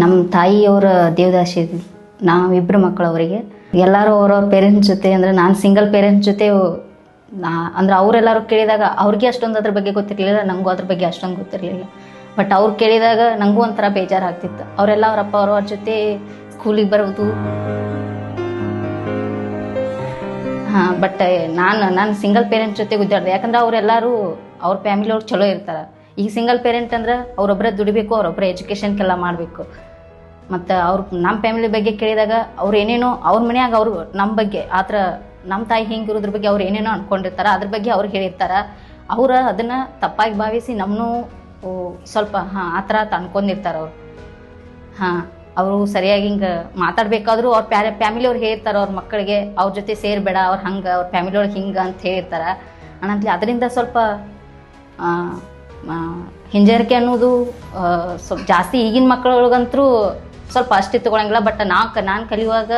ನಮ್ಮ ತಾಯಿಯವರ ದೇವದಾಸಿ ನಾವಿಬ್ಬರು ಮಕ್ಕಳು ಅವರಿಗೆ ಎಲ್ಲರೂ ಅವರವ್ರ ಪೇರೆಂಟ್ಸ್ ಜೊತೆ ಅಂದರೆ ನಾನು ಸಿಂಗಲ್ ಪೇರೆಂಟ್ಸ್ ಜೊತೆ, ನಾ, ಅಂದ್ರೆ ಅವರೆಲ್ಲರೂ ಕೇಳಿದಾಗ ಅವ್ರಿಗೆ ಅಷ್ಟೊಂದು ಅದ್ರ ಬಗ್ಗೆ ಗೊತ್ತಿರಲಿಲ್ಲ ನನಗೂ ಅದ್ರ ಬಗ್ಗೆ ಅಷ್ಟೊಂದು ಗೊತ್ತಿರಲಿಲ್ಲ. ಬಟ್ ಅವ್ರು ಕೇಳಿದಾಗ ನನಗೂ ಒಂಥರ ಬೇಜಾರಾಗ್ತಿತ್ತು. ಅವರೆಲ್ಲ ಅವ್ರ ಅಪ್ಪ ಅವ್ರವ್ರ ಜೊತೆ ಸ್ಕೂಲಿಗೆ ಬರೋದು. ಹಾಂ ಬಟ್ ನಾನು ನಾನು ಸಿಂಗಲ್ ಪೇರೆಂಟ್ ಜೊತೆ ಗುದ್ದಾಡ್ದೆ. ಯಾಕಂದ್ರೆ ಅವರೆಲ್ಲರೂ ಅವ್ರ ಫ್ಯಾಮಿಲಿ ಅವ್ರು ಚಲೋ ಇರ್ತಾರೆ. ಈಗ ಸಿಂಗಲ್ ಪೇರೆಂಟ್ ಅಂದ್ರೆ ಅವ್ರೊಬ್ಬರೇ ದುಡಿಬೇಕು ಅವ್ರೊಬ್ಬರೇ ಎಜುಕೇಶನ್ಗೆಲ್ಲ ಮಾಡಬೇಕು. ಮತ್ತು ಅವ್ರ ನಮ್ಮ ಫ್ಯಾಮಿಲಿ ಬಗ್ಗೆ ಕೇಳಿದಾಗ ಅವ್ರು ಏನೇನೋ ಅವ್ರ ಮನ್ಯಾಗ ಅವರು ನಮ್ಮ ಬಗ್ಗೆ ಆ ಥರ ನಮ್ಮ ತಾಯಿ ಹಿಂಗಿರೋದ್ರ ಬಗ್ಗೆ ಅವ್ರು ಏನೇನೋ ಅನ್ಕೊಂಡಿರ್ತಾರೆ, ಅದ್ರ ಬಗ್ಗೆ ಅವ್ರು ಹೇಳಿರ್ತಾರೆ. ಅವ್ರು ಅದನ್ನು ತಪ್ಪಾಗಿ ಭಾವಿಸಿ ನಮ್ಮನ್ನು ಸ್ವಲ್ಪ ಹಾಂ ಆ ಥರ ತಂದ್ಕೊಂಡಿರ್ತಾರೆ ಅವ್ರು. ಹಾಂ, ಅವರು ಸರಿಯಾಗಿ ಹಿಂಗೆ ಮಾತಾಡಬೇಕಾದ್ರೂ ಅವ್ರ ಫ್ಯಾಮಿಲಿ ಅವ್ರು ಹೇಳ್ತಾರೆ ಅವ್ರ ಮಕ್ಕಳಿಗೆ, ಅವ್ರ ಜೊತೆ ಸೇರಬೇಡ, ಅವ್ರು ಹಂಗೆ, ಅವ್ರ ಫ್ಯಾಮಿಲಿ ಒಳಗೆ ಹಿಂಗೆ ಅಂತ ಹೇಳಿರ್ತಾರೆ. ಅನ್ನಂತಲಿ ಅದರಿಂದ ಸ್ವಲ್ಪ ಹಿಂಜರಿಕೆ ಅನ್ನೋದು ಸ್ವಲ್ಪ ಜಾಸ್ತಿ ಈಗಿನ ಮಕ್ಕಳೊಳಗಂತರೂ ಸ್ವಲ್ಪ ಅಷ್ಟೇ ತಗೊಳಂಗಿಲ್ಲ ಬಟ್ ನಾ ಕ, ನಾನು ಕಲಿಯುವಾಗ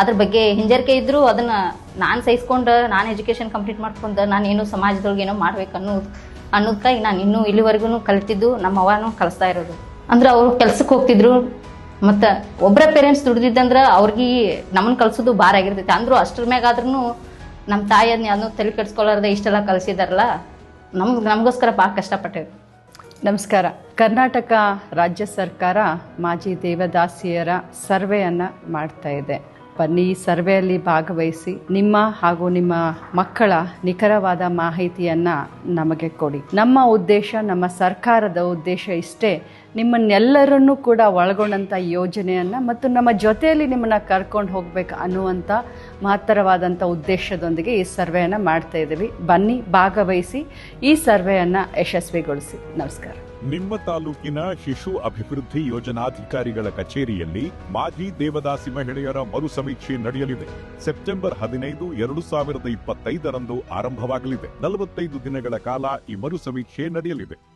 ಅದ್ರ ಬಗ್ಗೆ ಹಿಂಜರಿಕೆ ಇದ್ದರೂ ಅದನ್ನು ನಾನು ಸಹಿಸ್ಕೊಂಡು, ನಾನು ಎಜುಕೇಷನ್ ಕಂಪ್ಲೀಟ್ ಮಾಡ್ಕೊಂಡು ನಾನು ಏನೋ ಸಮಾಜದೊಳಗೆ ಏನೋ ಮಾಡ್ಬೇಕು ಅನ್ನೋದು ಅನ್ನೋದಕ್ಕಾಗಿ ನಾನು ಇನ್ನೂ ಇಲ್ಲಿವರೆಗೂ ಕಲಿತಿದ್ದು ನಮ್ಮ ಅವ್ವನೂ ಕಲಿಸ್ತಾ ಇರೋದು. ಅಂದ್ರೆ ಅವರು ಕೆಲ್ಸಕ್ಕೆ ಹೋಗ್ತಿದ್ರು, ಮತ್ತು ಒಬ್ಬರ ಪೇರೆಂಟ್ಸ್ ದುಡ್ದಿದ್ದಂದ್ರೆ ಅವ್ರಿಗೆ ನಮ್ಮನ್ನು ಕಲ್ಸೋದು ಭಾರ ಆಗಿರ್ತೈತೆ. ಅಂದರೂ ಅಷ್ಟ್ರ ಮ್ಯಾಗಾದ್ರೂ ನಮ್ಮ ತಾಯಿ ಅದನ್ನ ಯಾವ್ದನ್ನೂ ತಲೆ ಕೆಡ್ಸ್ಕೊಳ್ಳಾರ್ದೆ ಇಷ್ಟೆಲ್ಲ ಕಲಿಸಿದಾರಲ್ಲ, ನಮ್ಗೆ, ನಮಗೋಸ್ಕರ ಭಾಳ ಕಷ್ಟಪಟ್ಟೇವೆ ನಮಸ್ಕಾರ. ಕರ್ನಾಟಕ ರಾಜ್ಯ ಸರ್ಕಾರ ಮಾಜಿ ದೇವದಾಸಿಯರ ಸರ್ವೆಯನ್ನು ಮಾಡ್ತಾ ಇದೆ. ಬನ್ನಿ ಈ ಸರ್ವೆಯಲ್ಲಿ ಭಾಗವಹಿಸಿ ನಿಮ್ಮ ಹಾಗೂ ನಿಮ್ಮ ಮಕ್ಕಳ ನಿಖರವಾದ ಮಾಹಿತಿಯನ್ನು ನಮಗೆ ಕೊಡಿ. ನಮ್ಮ ಉದ್ದೇಶ, ನಮ್ಮ ಸರ್ಕಾರದ ಉದ್ದೇಶ ಇಷ್ಟೇ ನಿಮ್ಮನ್ನೆಲ್ಲರನ್ನೂ ಕೂಡ ಒಳಗೊಂಡಂಥ ಯೋಜನೆಯನ್ನು ಮತ್ತು ನಮ್ಮ ಜೊತೆಯಲ್ಲಿ ನಿಮ್ಮನ್ನು ಕರ್ಕೊಂಡು ಹೋಗಬೇಕು ಅನ್ನುವಂಥ ಮಹತ್ತರವಾದಂಥ ಉದ್ದೇಶದೊಂದಿಗೆ ಈ ಸರ್ವೆಯನ್ನು ಮಾಡ್ತಾ ಇದ್ದೀವಿ. ಬನ್ನಿ, ಭಾಗವಹಿಸಿ, ಈ ಸರ್ವೆಯನ್ನು ಯಶಸ್ವಿಗೊಳಿಸಿ. ನಮಸ್ಕಾರ. ನಿಮ್ಮ ತಾಲೂಕಿನ ಶಿಶು ಅಭಿವೃದ್ಧಿ ಯೋಜನಾಧಿಕಾರಿಗಳ ಕಚೇರಿಯಲ್ಲಿ ಮಾಜಿ ದೇವದಾಸಿ ಮಹಿಳೆಯರ ಮರು ಸಮೀಕ್ಷೆ ನಡೆಯಲಿದೆ. ಸೆಪ್ಟೆಂಬರ್ ಹದಿನೈದು, ಎರಡು ಸಾವಿರದ ಇಪ್ಪತ್ತೈದರಂದು ಆರಂಭವಾಗಲಿದೆ. ನಲವತ್ತೈದು ದಿನಗಳ ಕಾಲ ಈ ಮರು ಸಮೀಕ್ಷೆ ನಡೆಯಲಿದೆ.